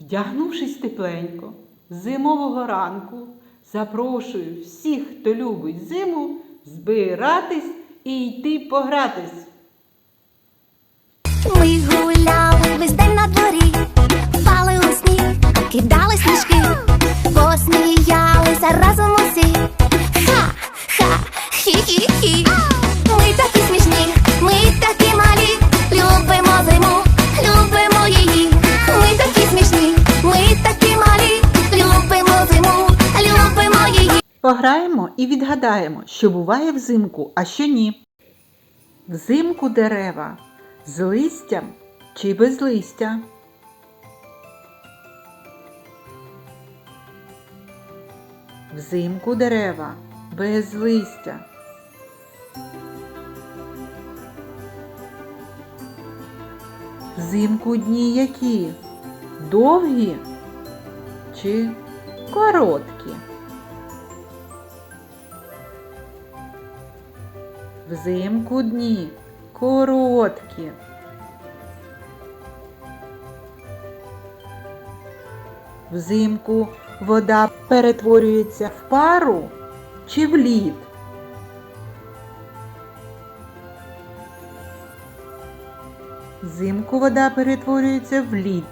Вдягнувшись тепленько, зимового ранку, запрошую всіх, хто любить зиму, збиратись і йти погратись. Ми гуляли весь день на дворі, впали у сніг, кидали сніжки, посміялися разом усі. Ха, ха, хі-хі-хі. Пограємо і відгадаємо, що буває взимку, а що ні. Взимку дерева з листям чи без листя. Взимку дерева без листя. Взимку дні які? Довгі чи короткі? Взимку дні короткі. Взимку вода перетворюється в пару чи в лід? Взимку вода перетворюється в лід.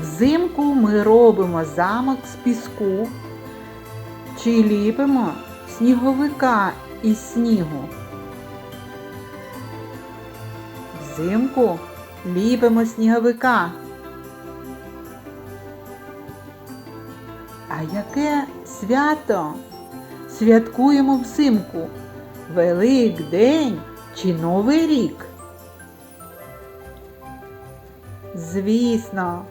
Взимку ми робимо замок з піску чи ліпимо сніговика із снігу. Взимку ліпимо сніговика. А яке свято святкуємо взимку? Великдень чи Новий рік? Звісно,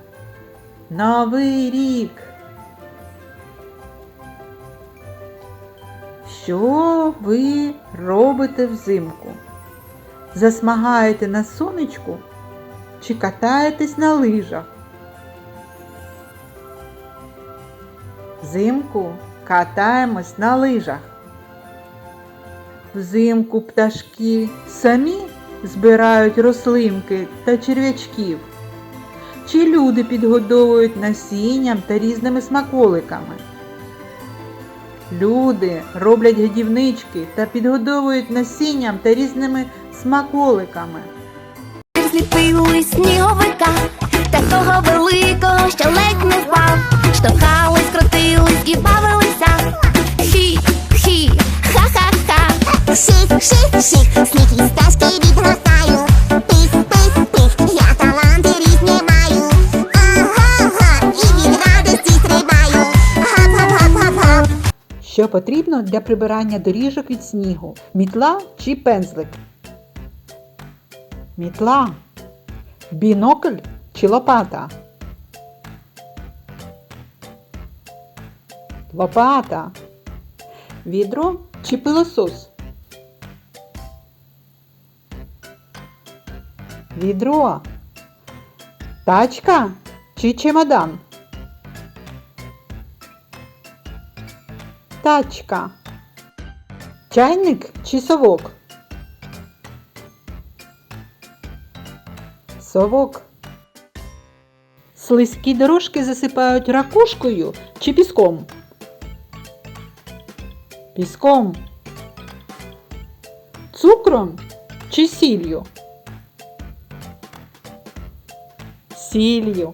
Новий рік. Що ви робите взимку? Засмагаєте на сонечку чи катаєтесь на лижах? Взимку катаємось на лижах. Взимку пташки самі збирають рослинки та черв'ячків. Чи люди підгодовують насінням та різними смаколиками? Люди роблять годівнички та підгодовують насінням та різними смаколиками. Зліпили сніговика, такого великого, що ледь не впав. Штовхались, крутились і бавилися. Хі, хі, ха-ха-ха. Шик, шик, шик, Що потрібно для прибирання доріжок від снігу? Мітла чи пензлик? Мітла. Бінокль чи лопата? Лопата. Відро чи пилосос? Відро. Тачка чи чемодан? Тачка. Чайник чи совок? Совок. Слизькі дорожки засипають ракушкою чи піском? Піском. Цукром чи сіллю? Сіллю.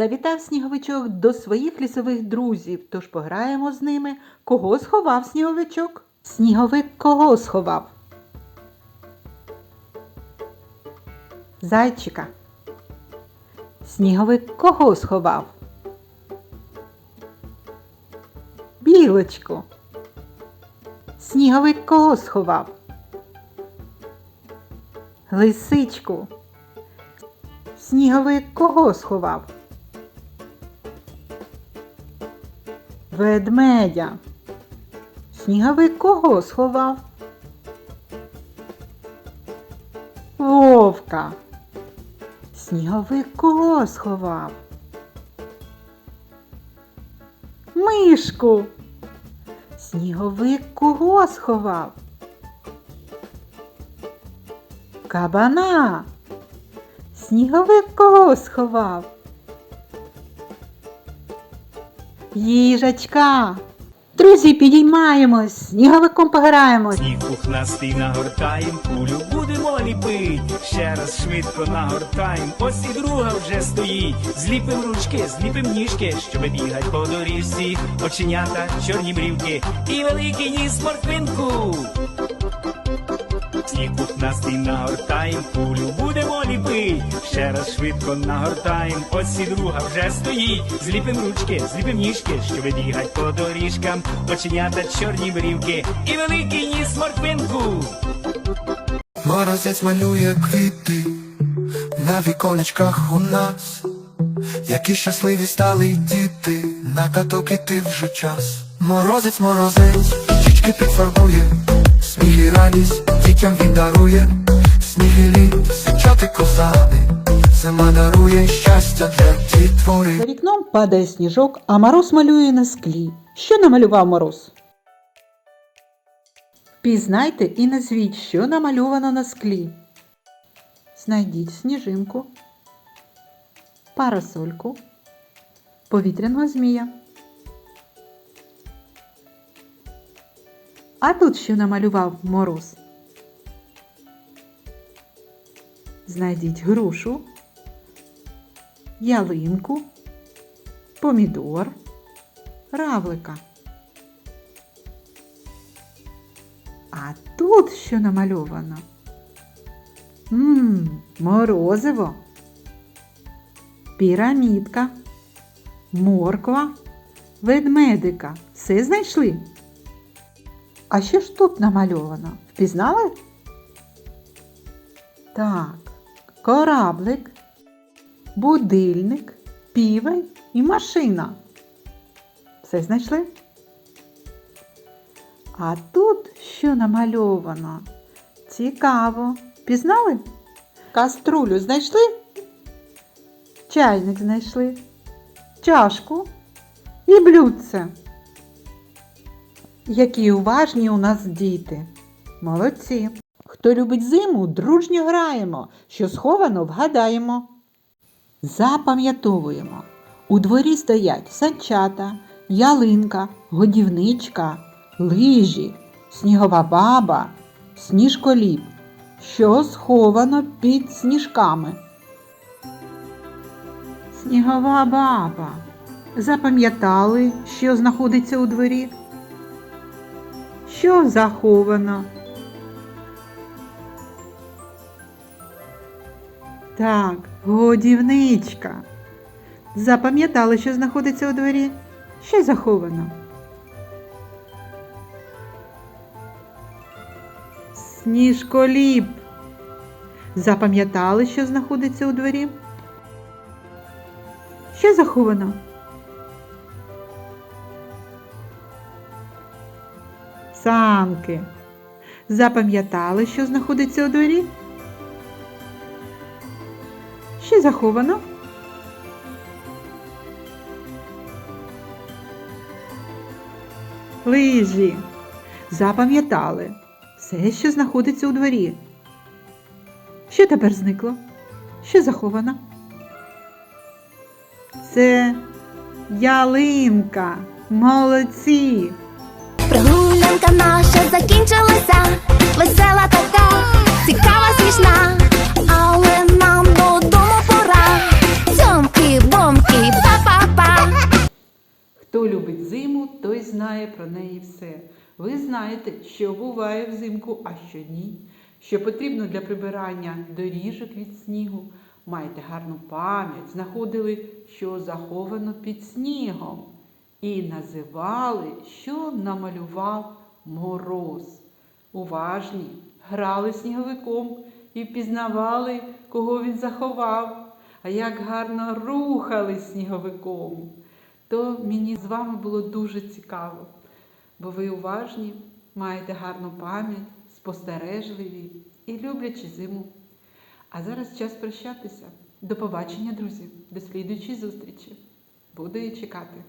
Завітав сніговичок до своїх лісових друзів, тож пограємо з ними. Кого сховав сніговичок? Сніговик кого сховав? Зайчика. Сніговик кого сховав? Білочку. Сніговик кого сховав? Лисичку. Сніговик кого сховав? Ведмедя. Сніговик кого сховав? Вовка. Сніговик кого сховав? Мишку. Сніговик кого сховав? Кабана. Сніговик кого сховав? Їжачка. Друзі, підіймаємось, сніговиком пограємось. Сніг пухнастий нагортаєм, кулю будемо ліпить. Ще раз швидко нагортаєм, ось і друга вже стоїть. Зліпим ручки, зліпим ніжки, щоб бігать по доріжці. Оченята, чорні брівки і великий ніс морквинку. Сніг пухнастий нагортаєм, кулю будемо ліпить. Ще раз швидко нагортаєм, ось і друга вже стоїть. Зліпим ручки, зліпим ніжки, щоб бігать по доріжкам. Оченята, чорні брівки і великий ніс морквинку. Морозець малює квіти на віконечках у нас, які щасливі стали діти, на каток іти вже час. Морозець, морозець, щічки підфарбує, сміх і радість дітям він дарує, сніг і лід, козани, зима дарує щастя для дітвори. За вікном падає сніжок, а мороз малює на склі. Що намалював мороз? Пізнайте і назвіть, що намальовано на склі. Знайдіть сніжинку, парасольку, повітряного змія. А тут що намалював мороз? Знайдіть грушу, ялинку, помідор, равлика. А тут що намальовано? Мм, морозиво, пірамідка, морква, ведмедика. Все знайшли? А що ж тут намальовано? Впізнали? Так, кораблик, будильник, півень і машина. Все знайшли? А тут що намальовано? Цікаво. Пізнали? Каструлю знайшли? Чайник знайшли, чашку і блюдце. Які уважні у нас діти. Молодці. Хто любить зиму, дружньо граємо, що сховано, вгадаємо. Запам'ятовуємо. У дворі стоять санчата, ялинка, годівничка, лижі, снігова баба, сніжколіп, що сховано під сніжками. Снігова баба. Запам'ятали, що знаходиться у дворі? Що заховано? Так, годівничка. Запам'ятали, що знаходиться у дворі? Що заховано? Сніжколіп. Запам'ятали, що знаходиться у дворі? Що заховано? Санки. Запам'ятали, що знаходиться у дворі? Що заховано? Лижі. Запам'ятали все, що знаходиться у дворі. Що тепер зникло? Що заховано? Це ялинка. Молодці! Прогулянка наша закінчилася, весела така, цікава, смішна, але па-па-па. Хто любить зиму, той знає про неї все. Ви знаєте, що буває взимку, а що ні. Що потрібно для прибирання доріжок від снігу. Маєте гарну пам'ять, знаходили, що заховано під снігом. І називали, що намалював мороз. Уважні, грали сніговиком і впізнавали, кого він заховав, а як гарно рухали сніговиком. То мені з вами було дуже цікаво, бо ви уважні, маєте гарну пам'ять, спостережливі і люблячи зиму. А зараз час прощатися. До побачення, друзі, до слідуючої зустрічі. Буду її чекати.